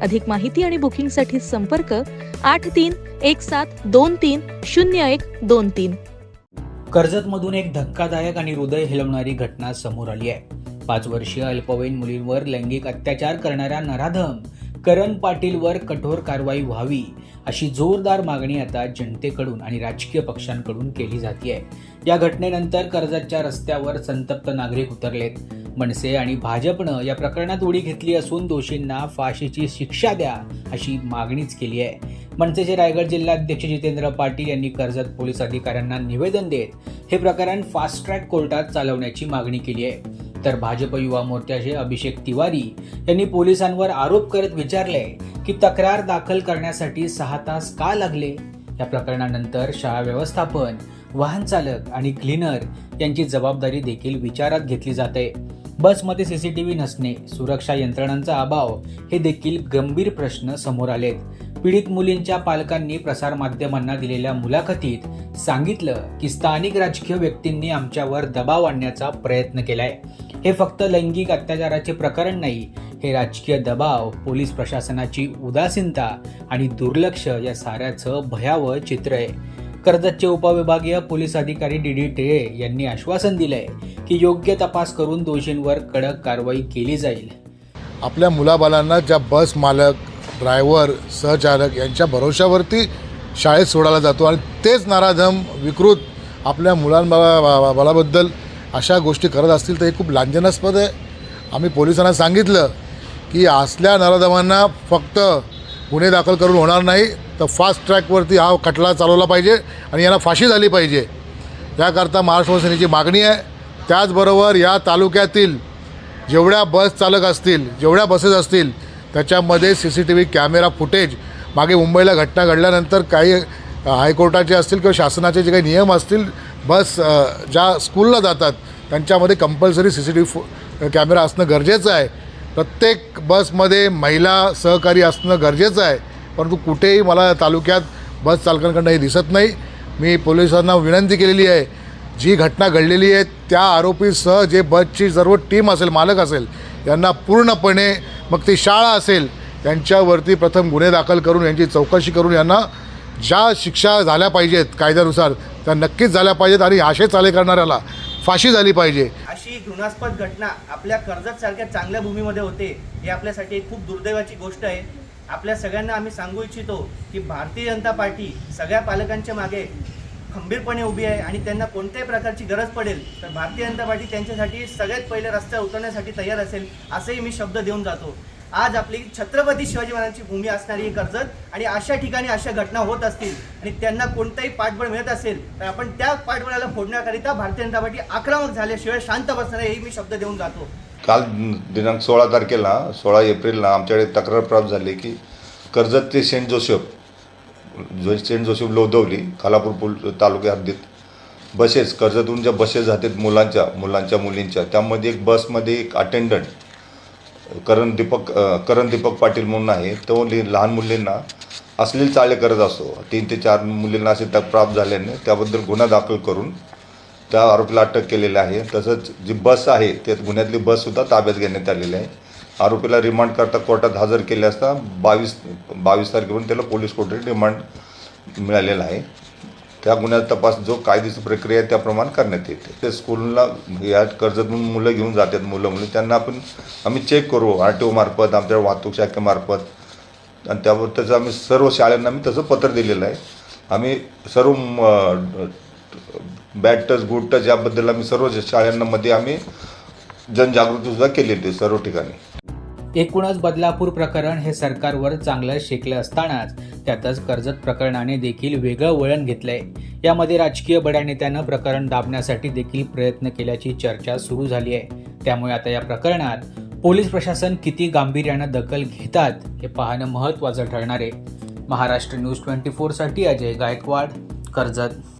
अधिक माहिती आणि बुकिंगसाठी संपर्क आठ तीन एक सात दोन तीन शून्य एक दोन तीन. कर्जतमधून एक धक्कादायक आणि हृदय हेलवणारी घटना समोर आली आहे. पाच वर्षीय अल्पवयीन मुलींवर लैंगिक अत्याचार करणाऱ्या नराधम करण पाटीलवर कठोर कारवाई व्हावी अशी जोरदार मागणी आता जनतेकडून आणि राजकीय पक्षांकडून केली जाते या घटनेनंतर कर्जतच्या रस्त्यावर संतप्त नागरिक उतरलेत. मनसे आणि भाजपनं या प्रकरणात उडी घेतली असून दोषींना फाशीची शिक्षा द्या अशी मागणीच केली आहे. मनसेचे रायगड जिल्हाध्यक्ष जितेंद्र पाटील यांनी कर्जत पोलीस अधिकाऱ्यांना निवेदन देत हे प्रकरण फास्ट ट्रॅक कोर्टात चालवण्याची मागणी केली आहे. तर भाजप युवा मोर्चाचे अभिषेक तिवारी यांनी पोलिसांवर आरोप करत विचारले की तक्रार दाखल करण्यासाठी सहा तास का लागले? या प्रकरणानंतर शाळा व्यवस्थापन वाहन चालक आणि क्लीनर यांची जबाबदारी देखील विचारात घेतली जाते. बसमध्ये सीसीटीव्ही नसणे सुरक्षा यंत्रणांचा अभाव हे देखील गंभीर प्रश्न समोर आलेत. पीडित मुलींच्या पालकांनी प्रसारमाध्यमांना दिलेल्या मुलाखतीत सांगितलं की स्थानिक राजकीय व्यक्तींनी आमच्यावर दबाव आणण्याचा प्रयत्न केलाय. हे फक्त लैंगिक अत्याचाराचे प्रकरण नाही हे राजकीय दबाव पोलीस प्रशासनाची उदासीनता आणि दुर्लक्ष या साऱ्याचं भयावह चित्र आहे. कर्जतचे उपविभागीय पोलीस अधिकारी डी डी टिळे यांनी आश्वासन दिलंय की योग्य तपास करून दोषींवर कडक कारवाई केली जाईल. आपल्या मुलाबालांना ज्या बस मालक ड्रायव्हर सहचालक यांच्या भरोशावरती शाळेत सोडायला जातो आणि तेच नाराधम विकृत आपल्या मुलांबालाबद्दल अशा गोष्टी करत असतील तर हे खूप लांछनास्पद आहे. आम्ही पोलिसांना सांगितलं की असल्या नराधमांना फक्त गुन्हे दाखल करून होणार नाही तर फास्ट ट्रॅकवरती हा खटला चालवला पाहिजे आणि यांना फाशी झाली पाहिजे. याकरता महाराष्ट्र सेनेची मागणी आहे. त्याचबरोबर या तालुक्यातील जेवढ्या बस चालक असतील जेवढ्या बसेस असतील त्याच्यामध्ये C C T V camera footage मागे मुंबईला घटना घडल्यानंतर काही हायकोर्टाचे असतील किंवा शासनाचे जे काही नियम असतील बस ज्या स्कूलला जातात त्यांच्यामध्ये compulsory C C T V camera असणं गरजेचं आहे. प्रत्येक बसमध्ये महिला सहकारी असणं गरजेचं आहे. परंतु कुठेही मला तालुक्यात बस चालकांकडनं हे दिसत नाही. मी पोलिसांना विनंती केलेली आहे जी घटना घडलेली आहे त्या आरोपीसह जे बसची सर्व टीम असेल मालक असेल यांना पूर्णपणे मग ती शाळा असेल त्यांच्यावरती प्रथम गुन्हे दाखल करून यांची चौकशी करून यांना ज्या शिक्षा झाल्या पाहिजेत कायद्यानुसार त्या नक्कीच झाल्या पाहिजेत आणि आशे चाले करणाऱ्याला फाशी झाली पाहिजे. अशी घृणास्पद घटना आपल्या कर्जत सारख्या चांगल्या भूमीमध्ये होते ही आपल्यासाठी एक खूप दुर्दैवाची गोष्ट आहे. आपल्या सगळ्यांना आम्ही सांगू इच्छितो की भारतीय जनता पार्टी सगळ्या पालकांच्या मागे खंबीरपणे उभी आहे आणि त्यांना कोणत्याही प्रकारची गरज पडेल तर भारतीय जनता पार्टी त्यांच्यासाठी सगळ्यात पहिले रस्त्यावर उतरण्यासाठी तयार असेल असंही मी शब्द देऊन जातो. आज आपली छत्रपती शिवाजी महाराजांची भूमी असणारी ही कर्जत आणि अशा ठिकाणी अशा घटना होत असतील आणि त्यांना कोणताही पाठबळ मिळत असेल तर आपण त्या पाठबळाला फोडण्याकरिता भारतीय जनता पार्टी आक्रमक झाल्याशिवाय शांत बसणार हे मी शब्द देऊन जातो. काल दिनांक सोळा तारखेला सोळा एप्रिलला आमच्याकडे तक्रार प्राप्त झाली की कर्जत ते सेंट जोसेफ जो सेंट जोसेफ लोधवली खालापूर पूल तालुक्या हद्दीत. बसेस कर्जतून ज्या बसेस जातात मुलांच्या मुलांच्या मुलींच्या. त्यामध्ये एक बसमध्ये एक अटेंडंट करण दीपक करण दीपक पाटील म्हणून आहे. तो लि- लहान मुलींना अश्लील चाळे करत असतो. तीन ते चार मुलींना असे तक प्राप्त झाल्याने त्याबद्दल गुन्हा दाखल करून त्या आरोपीला अटक केलेली आहे. तसंच जी बस आहे त्या गुन्ह्यातली बससुद्धा ताब्यात घेण्यात आलेली आहे. आरोपीला रिमांड करता कोर्टात हजर केले असता बावीस बावीस तारखेपर्यंत त्याला पोलीस कोठडीत रिमांड मिळालेला आहे. त्या गुन्ह्याचा तपास जो कायदेशीर प्रक्रिया आहे त्याप्रमाणे करण्यात येते. ते स्कूलला या कर्जतून मुलं घेऊन जातात मुलं मुली त्यांना आपण आम्ही चेक करू आर टी ओमार्फत आमच्या वाहतूक शाखेमार्फत आणि त्यावर त्याचं आम्ही सर्व शाळांना आम्ही तसं पत्र दिलेलं आहे. आम्ही सर्व बॅड टच गुड टच याबद्दल आम्ही सर्व शाळांमध्ये आम्ही जनजागृतीसुद्धा केलेली होती सर्व ठिकाणी. एकूणच बदलापूर प्रकरण हे सरकारवर चांगलं शेकलं असतानाच त्यातच कर्जत प्रकरणाने देखील वेगळं वळण घेतलंय. यामध्ये राजकीय बड्या नेत्यानं प्रकरण दाबण्यासाठी देखील प्रयत्न केल्याची चर्चा सुरू झाली आहे त्यामुळे आता या प्रकरणात पोलीस प्रशासन किती गांभीर्यानं दखल घेतात हे पाहणं महत्त्वाचं ठरणार आहे. महाराष्ट्र न्यूज ट्वेंटी फोरसाठी अजय गायकवाड कर्जत.